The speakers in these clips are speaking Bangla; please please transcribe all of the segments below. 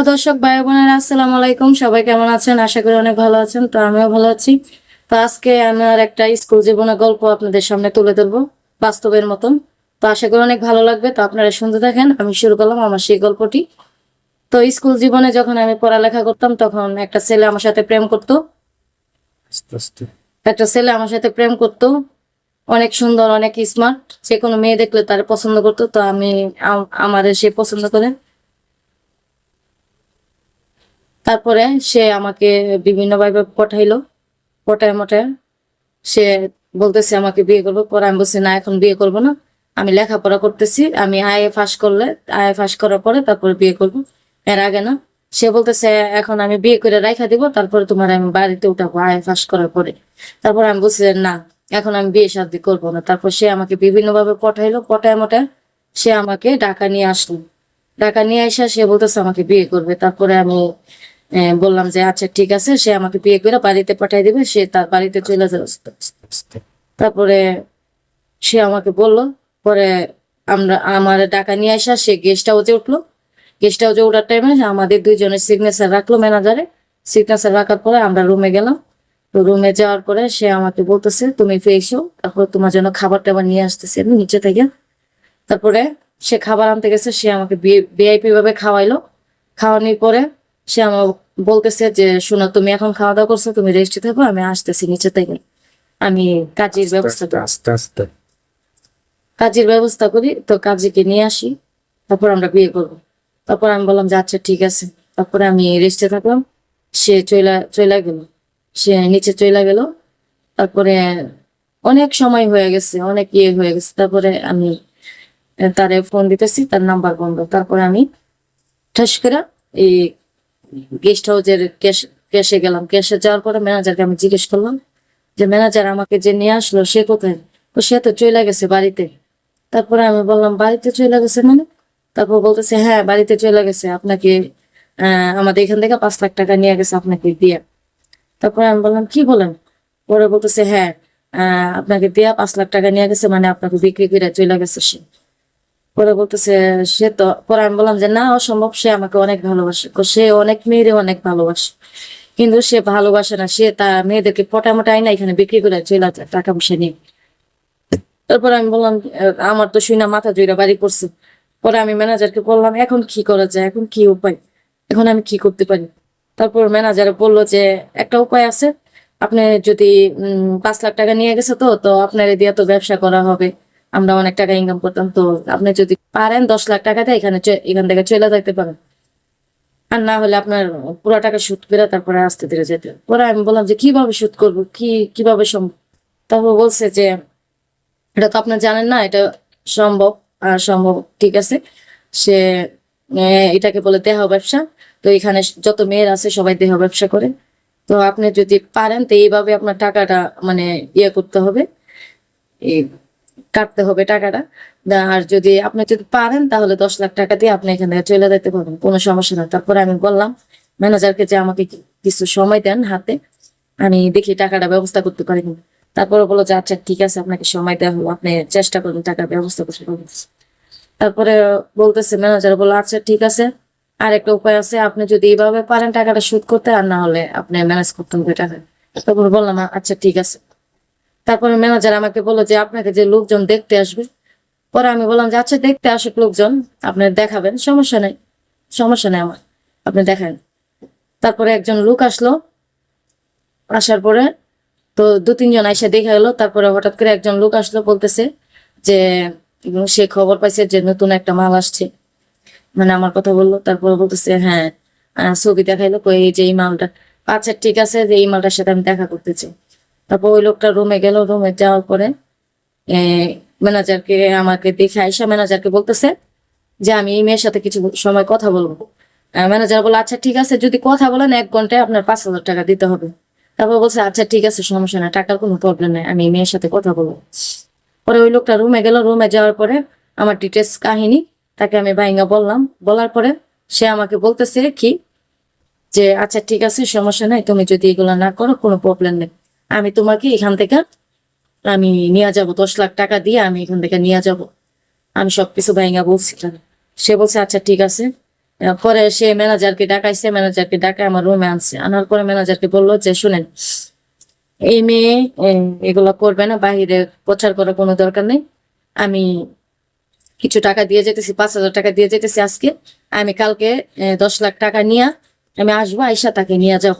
হ্যালো দর্শক ভাই বোনেরা আসসালামু আলাইকুম। সবাই কেমন আছেন? আশা করি অনেক ভালো আছেন তো আমিও ভালো আছি। তো আজকে আমার একটা স্কুল জীবনের গল্প আপনাদের সামনে তুলে ধরবো বাস্তবের মতন। তো আশা করি অনেক ভালো লাগবে তো আপনারা শুনতে থাকেন আমি শুরু করলাম আমার সেই গল্পটি। তো স্কুল জীবনে যখন আমি পড়ালেখা করতাম তখন একটা ছেলে আমার সাথে প্রেম করতো। একটা ছেলে আমার সাথে প্রেম করতো। অনেক সুন্দর অনেক স্মার্ট যে কোনো মেয়ে দেখলে তার পছন্দ করতো তো আমি আম- আমার সে পছন্দ করে। তারপরে সে আমাকে বিভিন্ন ভাবে পঠাইলো। পটায় মটায় সে বলতেছে, আমাকে বিয়ে করব। পরে আমি বলছি, না, এখন বিয়ে করব না। আমি লেখাপড়া করতেছি। আমি আয়ে ফাঁস করলে আয়ে ফাঁস করার পরে তারপরে বিয়ে করব। এর আগে না, সে বলতেছে, এখন আমি বিয়ে করে রাইখা দিব, তারপরে তোমার আমি বাড়িতে উঠাবো আয়ে ফাঁস করার পরে। তারপর আমি বলছি, না, এখন আমি বিয়ে শাদি করব না। তারপর সে আমাকে বিভিন্ন ভাবে পঠাইলো। পটায় মটায় সে আমাকে ঢাকা নিয়ে আসলো। ঢাকা নিয়ে আসা সে বলতেছে, আমাকে বিয়ে করবে। তারপরে আমি বললাম যে আচ্ছা ঠিক আছে, সে আমাকে বিয়ে করে বাড়িতে পাঠিয়ে দিবে, সে তার বাড়িতে চলে যাবে। তারপরে সে আমাকে বলল, পরে আমরা, আমার টাকা নিয়ে আসা, সে গেস্ট হাউসে উঠল। গেস্ট হাউসে ওঠার টাইমে আমাদের দুইজনের সিগনেচার রাখল ম্যানেজারে সিগনেচার রাখার পরে আমরা রুমে গেলাম। তো রুমে যাওয়ার পরে সে আমাকে বলতেছে, তুমি ফেসো তারপর তোমার জন্য খাবার টাবার নিয়ে আসতেছে নিচে থেকে। তারপরে সে খাবার আনতে গেছে, সে আমাকে ভিআইপি ভাবে খাওয়াইলো। খাওয়ানোর পরে সে আমার বলতেছে যে শোনো তুমি এখন খাওয়া দাওয়া করছ তুমি রেস্টে থাকো আমি আসতেছি নিচে থেকে। আমি কাজের ব্যবস্থা আস্তে আস্তে কাজের ব্যবস্থা করি তো কাজীকে নিয়ে আসি তারপর আমরা বিয়ে করব। তারপর আমি বললাম যে আচ্ছা ঠিক আছে। তারপরে আমি রেস্টে থাকলাম সে চইলা চইলা গেল। সে নিচে চইলা গেল। তারপরে অনেক সময় হয়ে গেছে অনেক ইয়ে হয়ে গেছে। তারপরে আমি তারে ফোন দিতেছি তার নাম্বার বন্ধ। তারপরে আমি ঠাস করে এই গেস্ট হাউসের ক্যাশ গেলাম। ক্যাশে যাওয়ার পরে ম্যানেজারকে আমি জিজ্ঞেস করলাম যে ম্যানেজার আমাকে যে নিয়ে আসলো, সে কোথায়? সে তো চলে গেছে বাড়িতে। তারপরে আমি বললাম, বাড়িতে চলে গেছে মানে? তারপর বলতেছে হ্যাঁ বাড়িতে চলে গেছে। আপনাকে আমাদের এখান থেকে পাঁচ লাখ টাকা নিয়ে গেছে আপনাকে দিয়ে। তারপরে আমি বললাম, কি বলেন? পরে বলতেছে হ্যাঁ আপনাকে দিয়া পাঁচ লাখ টাকা নিয়ে গেছে মানে আপনাকে বিক্রি করে চলে গেছে সে। পরে বলতেছে, সে তো পরে আমি বললাম যে, না, অসম্ভব, সে আমাকে অনেক ভালোবাসে। সে অনেক মেয়েরে অনেক ভালোবাসে। কিন্তু সে ভালোবাসে না, সে তার মেয়েদেরকে পটা মোটা আইনা এখানে বিক্রি করে চলে যায়, টাকা পয়সা নিয়ে। তারপর আমি বললাম, আমার তো শুই না মাথা জুইরা বাড়ি পড়ছে। পরে আমি ম্যানেজারকে বললাম, এখন কি করা যায়? এখন কি উপায়? এখন আমি কি করতে পারি? তারপর ম্যানেজার বলল যে, একটা উপায় আছে। আপনি যদি পাঁচ লাখ টাকা নিয়ে গেছে তো তো আপনার দিয়ে তো ব্যবসা করা হবে। আমরা অনেক টাকা ইনকাম করতাম, তো আপনি যদি পারেন দশ লাখ টাকাতে এখানে চ- এখান থেকে চলে যাইতে পারেন। আর না হলে আপনার পুরো টাকা শুট করে তারপরে আসতে ধীরে যেতে পরে আমি বললাম যে, কীভাবে শুট করব? কি, কীভাবে সম্ভব? তারপর বলছে যে, এটা তো আপনি জানেন না, এটা সম্ভব আর সম্ভব, ঠিক আছে? সে এটাকে বলে দেহ ব্যবসা। তো এখানে যত মেয়ের আছে সবাই দেহ ব্যবসা করে। তো আপনি যদি পারেন, তো এইভাবে আপনার টাকাটা মানে ইয়ে করতে হবে। কাটতে হবে টাকাটা। আর যদি আপনি যদি পারেন, তাহলে দশ লাখ টাকা দিয়ে আপনি এখান চলে যেতে পারবেন। কোনো সমস্যা না তারপরে আমি বললাম, ম্যানেজারকে যে আমাকে কিছু সময় দেন হাতে, আমি দেখি টাকাটা ব্যবস্থা করতে পারি তারপরে বলল যে আচ্ছা ঠিক আছে, আপনাকে সময় দেওয়া হলো। আপনি চেষ্টা করুন টাকার ব্যবস্থা করতে পারবেন। তারপরে বলতেছে ম্যানেজার, বলল আচ্ছা ঠিক আছে। আর একটা উপায় আছে। আপনি যদি এইভাবে পারেন টাকাটা শোধ করতে, আর না হলে আপনি ম্যানেজ করতেন ওই টাকা। তারপরে বললাম আচ্ছা ঠিক আছে। তারপরে ম্যানেজার আমাকে বলল যে, আপনাকে যে লোকজন দেখতে আসবে। পরে আমি বললাম যে আচ্ছা দেখতে আসুক লোকজন, আপনি দেখাবেন, সমস্যা নেই সমস্যা নেই আমার, আপনি দেখান। তারপরে একজন লোক আসলো, আসার পরে তো দু, তিনজন এসে দেখা গেলো তারপরে হঠাৎ করে একজন লোক আসলো, বলতেছে যে সে খবর পাইছে যে নতুন একটা মাল আসছে। মানে আমার কথা বলল, তারপরে বলতেছে হ্যাঁ ছবি দেখাইলো এই যে এই মালটা? আচ্ছা ঠিক আছে, যে এই মালটার সাথে আমি দেখা করতে চাই। তারপর ওই লোকটা রুমে গেল রুমে যাওয়ার পরে ম্যানেজারকে আমাকে দেখে আইসা ম্যানেজারকে বলতেছে যে, আমি এই মেয়ের সাথে কিছু সময় কথা বলব। ম্যানেজার বলে আচ্ছা ঠিক আছে, যদি কথা বলেন এক ঘন্টায় আপনার পাঁচ হাজার টাকা দিতে হবে। তারপর বলছে আচ্ছা ঠিক আছে, সমস্যা নাই, টাকার কোনো প্রবলেম নাই, আমি মেয়ের সাথে কথা বলব। পরে ওই লোকটা রুমে গেল রুমে যাওয়ার পরে আমার ডিটেলস কাহিনী, তাকে আমি ভাইঙ্গা বললাম। বলার পরে সে আমাকে বলতেছে কি, যে আচ্ছা ঠিক আছে, সমস্যা নাই, তুমি যদি এগুলো না করো, কোনো প্রবলেম নেই। আমি তোমাকে এখান থেকে আমি নিয়ে যাব, দশ লাখ টাকা দিয়ে আমি এখান থেকে নিয়ে যাব। আমি সবকিছু ভাইঙ্গা বলছিলাম সে বলছে আচ্ছা ঠিক আছে। পরে সে ম্যানেজারকে ডাকাইছে, ম্যানেজারকে ডাকায় আমার রুমে আনছে। আনার পরে ম্যানেজারকে বলল যে, শুনেন, এই মেয়ে এগুলো করবে না, বাহিরে প্রচার করার কোনো দরকার নেই। আমি কিছু টাকা দিয়ে যেতেছি, পাঁচ হাজার টাকা দিয়ে যেতেছি আজকে। আমি কালকে দশ লাখ টাকা নিয়ে আমি আসব, আইসা তাকে নিয়ে যাব।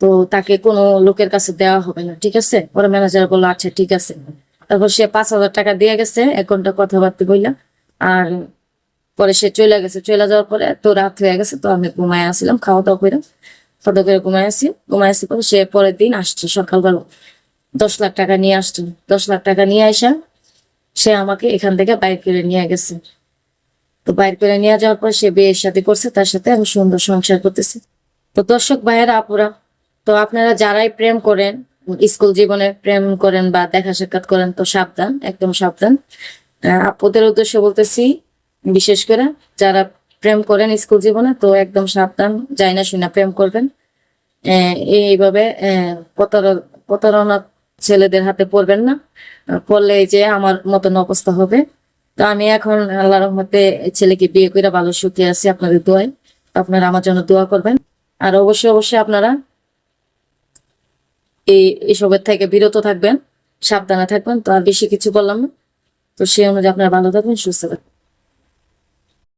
তো তাকে কোনো লোকের কাছে দেওয়া হবে না, ঠিক আছে? ওরা ম্যানেজার বলল আচ্ছা ঠিক আছে। তারপর সে পাঁচ হাজার টাকা দিয়ে গেছে, এক ঘণ্টা কথাবার্তা বললাম আর পরে সে চলে গেছে। চলে যাওয়ার পরে তো রাত হয়ে গেছে, তো আমি ঘুমায় আসছিলাম খাওয়া দাওয়া করে খাওয়া করে ঘুমায় আসি। ঘুমায় আসি পরে সে পরের দিন আসছে, সকালবেলা। দশ লাখ টাকা নিয়ে আসছে। দশ লাখ টাকা নিয়ে আসা সে আমাকে এখান থেকে বাইর করে নিয়ে গেছে। তো বাইর করে নিয়ে যাওয়ার পর সে বিয়ের সাথে করছে, তার সাথে আমি সুন্দর সংসার করতেছি। তো দর্শক ভাইয়েরা, আপুরা তো আপনারা যারাই প্রেম করেন, স্কুল জীবনে প্রেম করেন বা দেখা সাক্ষাৎ করেন, তো সাবধান, একদম সাবধান। আপুদের উদ্দেশ্যে বলতেছি, বিশেষ করে যারা প্রেম করেন স্কুল জীবনে, তো একদম সাবধান, যাই না শুনে প্রেম করবেন। এইভাবে প্রতারণা ছেলেদের হাতে পড়বেন না। পড়লে যে আমার মতন অবস্থা হবে। তো আমি এখন আল্লাহ রহমতে ছেলেকে বিয়ে করে ভালো সুখে আছি, আপনাদের দোয়ায়। আপনারা আমার জন্য দোয়া করবেন। আর অবশ্যই অবশ্যই আপনারা এই এসবের থেকে বিরত থাকবেন, সাবধানে থাকবেন, তো আর বেশি কিছু বললাম না। তো সেই অনুযায়ী আপনারা ভালো থাকবেন, সুস্থ থাকবেন।